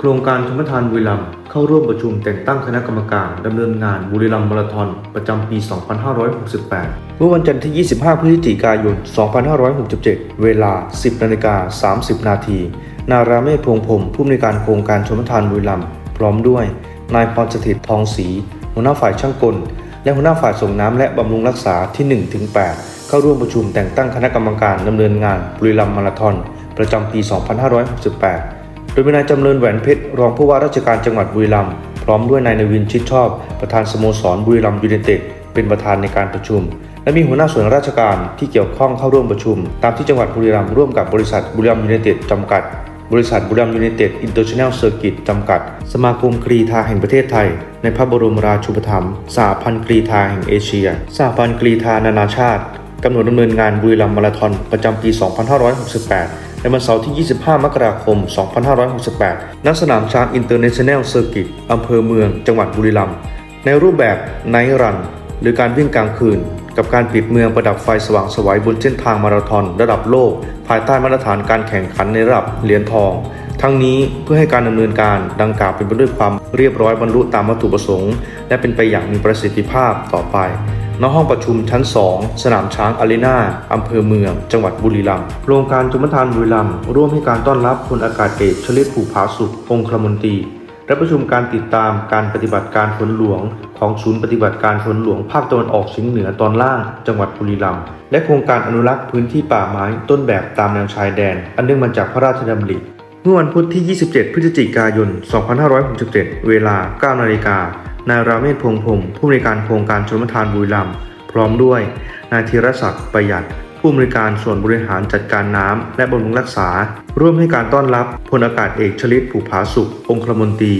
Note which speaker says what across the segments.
Speaker 1: โครงการชมทานบุรีรัมย์เข้าร่วมประชุมแต่งตั้งคณะกรรมการดำเนินงานบุรีรัมย์มาราธอนประจำปี 2568 เมื่อวันจันทร์ที่ 25 พฤศจิกายน 2567 เวลา 10นาฬิกา30 นาที นาราเมศพงพรมผู้อำนวยการโครงการชมทานบุรีรัมย์พร้อมด้วย นายพรสถิตทองศรีหัวหน้าฝ่ายช่างกล และหัวหน้าฝ่ายส่งน้ำและบำรุงรักษาที่ 1-8 เข้าร่วมประชุมแต่งตั้งคณะกรรมการดำเนินงานบุรีรัมย์มาราธอนประจำปี 2568 โดยมีนายจำเริญแหวนเพชรรองผู้ว่าราชการจังหวัดบุรีรัมย์พร้อมด้วยนายนวินชิดชอบ ประธานสโมสรบุรีรัมย์ยูไนเต็ดเป็นประธานในการประชุม และมีหัวหน้าส่วนราชการที่เกี่ยวข้องเข้าร่วมประชุม ตามที่จังหวัดบุรีรัมย์ร่วมกับบริษัทบุรีรัมย์ยูไนเต็ดจำกัด บริษัทบุรีรัมย์ยูไนเต็ดอินเตอร์เนชั่นแนลเซอร์กิตจำกัด สมาคมกรีธาแห่งประเทศไทย ในพระบรมราชูปถัมภ์สหพันธ์กรีธาแห่งเอเชียสหพันธ์กรีธานานาชาติกำหนดดำเนินงานบุรีรัมย์มาราธอนประจำปี 2568 ในวันเสาร์ที่ 25 มกราคม 2568 ณ สนามช้างอินเตอร์เนชั่นแนลเซอร์กิตอำเภอเมืองจังหวัดบุรีรัมย์ ในรูปแบบไนท์รัน หรือการวิ่งกลางคืน กับการปิดเมืองประดับไฟสว่างสวัยบนเส้นทางมาราธอนระดับโลก ภายใต้มาตรฐานการแข่งขันในระดับเหรียญทอง ทั้งนี้เพื่อให้การดำเนินการดังกล่าวเป็นไปด้วยความเรียบร้อยบรรลุตามวัตถุประสงค์ และเป็นไปอย่างมีประสิทธิภาพต่อไป ณห้องประชุมชั้น 2 สนามช้างอารีนาอำเภอเมือง จังหวัดบุรีรัมย์โครงการจุมทานบุรีรัมย์ร่วมให้การต้อนรับพลอากาศเอกชลิตภูผาสุของคลมนตรีและประชุมการติดตามการปฏิบัติการฝนหลวง ของศูนย์ปฏิบัติการฝนหลวงภาคตะวันออกเฉียงเหนือตอนล่าง จังหวัดบุรีรัมย์และโครงการอนุรักษ์พื้นที่ป่าไม้ต้นแบบตามแนวชายแดน อันเนื่องมาจากพระราชดำริเมื่อวันพุธที่ 27 พฤศจิกายน 2567 เวลา 9 นาฬิกา นายราเมศพงพรหมผู้อำนวยการโครงการชลประทานบุรีรัมย์พร้อมด้วยนายธีรศักดิ์ประหยัด ผู้อำนวยการส่วนบริหารจัดการน้ำและบำรุงรักษา ร่วมให้การต้อนรับพลอากาศเอกชลิตผูผาสุข องคลมนตรี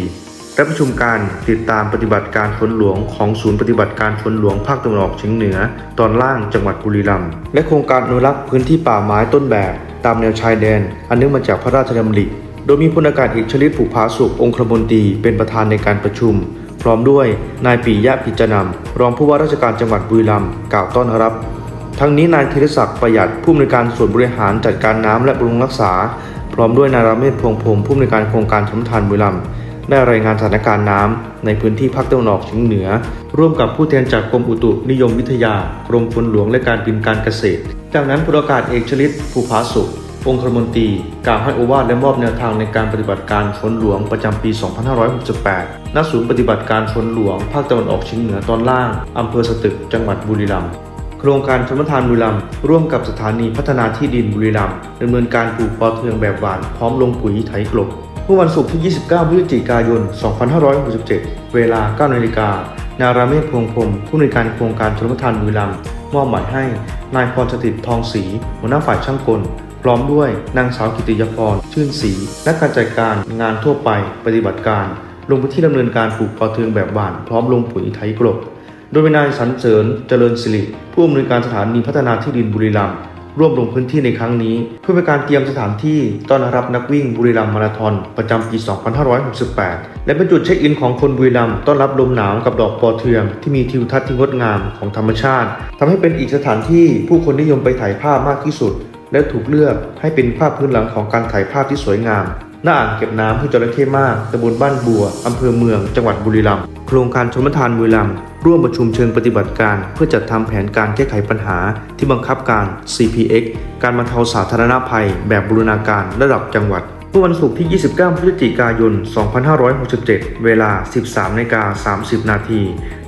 Speaker 1: และประชุมการติดตามปฏิบัติการฝนหลวงของศูนย์ปฏิบัติการฝนหลวงภาคตะวันออกเฉียงเหนือ ตอนล่างจังหวัดบุรีรัมย์และโครงการอนุรักษ์พื้นที่ป่าไม้ต้นแบบ ตามแนวชายแดน อันเนื่องมาจากพระราชดำริโดยมีพลอากาศเอกชลิตผูผาสุองคมนตรีเป็นประธานในการประชุม พร้อมด้วยนายปียะพิจนำรองผู้ว่าราชการจังหวัดบุรีรัมย์กล่าวต้อนรับ ทั้งนี้นายธีรศักดิ์ประหยัดผู้อำนวยการส่วนบริหารจัดการน้ำและบำรุงรักษา พร้อมด้วยนายราเมศพวงพรมผู้อำนวยการโครงการสมทานบุรีรัมย์ได้รายงานสถานการณ์น้ำในพื้นที่ภาคตะวันออกเฉียงเหนือ ร่วมกับผู้แทนจากกรมอุตุนิยมวิทยากรมฝนหลวงและการบินการเกษตร จากนั้นพลอากาศเอกชลิตภูผาสุข องคมนตรีกล่าวให้โอวาทและมอบแนวทางในการปฏิบัติการฝนหลวงประจำปี 2568 ณ ศูนย์ปฏิบัติการฝนหลวง ภาคตะวันออกเฉียงเหนือตอนล่าง อำเภอสตึก จังหวัดบุรีรัมย์ โครงการชมทานบุรีรัมย์ร่วมกับสถานีพัฒนาที่ดินบุรีรัมย์ดำเนินการปลูกปอเทืองแบบหวานพร้อมลงปุ๋ยไถกลบเมื่อวันศุกร์ที่ 29 พฤศจิกายน 2567 เวลา 9 นาฬิกา นาราเมศพวงพรมผู้อำนวยการโครงการชลประทานบุรีรัมย์มอบหมายให้นายพรสถิตทองศรีหัวหน้าฝ่ายช่างกล พร้อมด้วยนางสาวกิติยพรชื่นศรีและการจัดการงานทั่วไปปฏิบัติการ ลงพื้นที่ดำเนินการปลูกปอเทืองแบบหวาน พร้อมลงปุ๋ยไถกลบโดยนายสรรเสริญเจริญสิริผู้อำนวยการสถานีพัฒนาที่ดินบุรีรัมย์ร่วมลงพื้นที่ในครั้งนี้ เพื่อเป็นการเตรียมสถานที่ต้อนรับนักวิ่งบุรีรัมย์มาราธอนประจำปี 2568 และเป็นจุดเช็คอินของคนบุรีรัมย์ต้อนรับลมหนาวกับดอกปอเทือง ที่มีทิวทัศน์ที่งดงามของธรรมชาติทำให้เป็นอีกสถานที่ผู้คนนิยมไปถ่ายภาพมากที่สุด และถูกเลือกให้เป็นภาพพื้นหลังของการถ่ายภาพที่สวยงาม หน้าอ่างเก็บน้ำห้วยจระเข้มากตำบลบ้านบัวอำเภอเมือง จังหวัดบุรีรัมย์ โครงการชมทานบุรีรัมย์ร่วมประชุมเชิงปฏิบัติการ เพื่อจัดทำแผนการแก้ไขปัญหาที่บังคับการ CPX การบรรเทาสาธารณภัย แบบบูรณาการระดับจังหวัดเมื่อวันศุกร์ที่ 29 พฤศจิกายน 2567 เวลา 13นาฬิกา30 นาที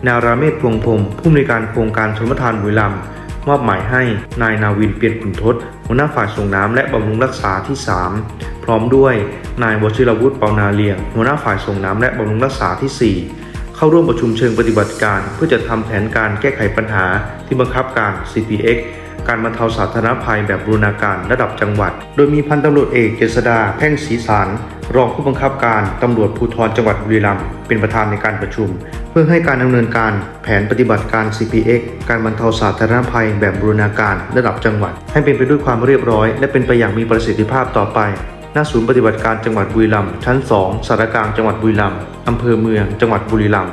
Speaker 1: นาราเมศพวงพรมผู้อำนวยการโครงการชมทานบุรีรัมย์ มอบหมายให้นายนาวินเปลี่ยนขุนทศหัวหน้าฝ่ายส่งน้ำและบำรุงรักษาที่ 3 พร้อมด้วยนายวชิรวุฒิเปานาเลียง หัวหน้าฝ่ายส่งน้ำและบำรุงรักษาที่ 4 เข้าร่วมประชุมเชิงปฏิบัติการ เพื่อจะทำแผนการแก้ไขปัญหาที่บังคับการ CPX การบรรเทาสาธารณภัยแบบบูรณาการระดับจังหวัด โดยมีพันตำรวจเอกเจษดาแพ่งศรีสาร รองผู้บังคับการตำรวจภูธรจังหวัดบุรีรัมย์เป็นประธานในการประชุม เพื่อให้การดำเนินการแผนปฏิบัติการ CPX การบรรเทาสาธารณภัยแบบบูรณาการระดับจังหวัด ให้เป็นไปด้วยความเรียบร้อย และเป็นไปอย่างมีประสิทธิภาพต่อไปณศูนย์ปฏิบัติการจังหวัดบุรีรัมย์ชั้น 2สารกลางจังหวัดบุรีรัมย์อำเภอเมืองจังหวัดบุรีรัมย์